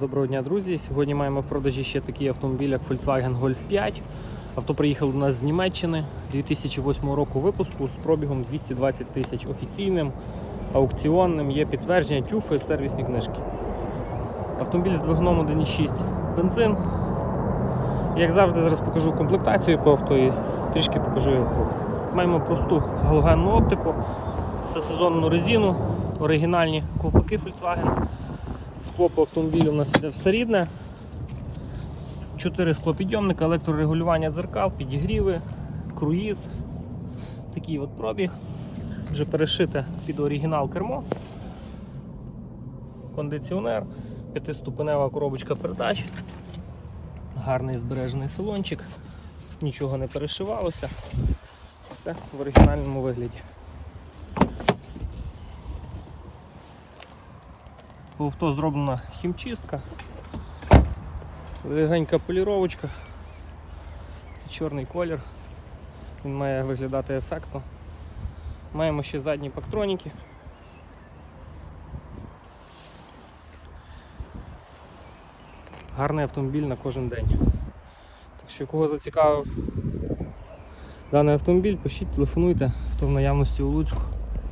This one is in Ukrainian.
Доброго дня, друзі. Сьогодні маємо в продажі ще такий автомобіль, як Volkswagen Golf 5. Авто приїхало до нас з Німеччини 2008 року випуску з пробігом 220 тисяч офіційним, аукціонним, є підтвердження, тюфи, сервісні книжки. Автомобіль з двигуном 1.6 бензин. Як завжди, зараз покажу комплектацію по авто і трішки покажу його круг. Маємо просту галогенну оптику, всесезонну резину, оригінальні ковпаки Volkswagen. Скло по автомобілю у нас іде все рідне. 4 склопідйомника, електрорегулювання дзеркал, підігріви, круїз. Такий от пробіг. Вже перешите під оригінал кермо. Кондиціонер, п'ятиступенева коробочка передач. Гарний збережений салончик, нічого не перешивалося. Все в оригінальному вигляді. По авто зроблена хімчистка, легенька поліровочка. Це чорний колір. Він має виглядати ефектно. Маємо ще задні пактроніки. Гарний автомобіль на кожен день. Так що кого зацікавив даний автомобіль, пишіть, телефонуйте, хто в наявності у Луцьку.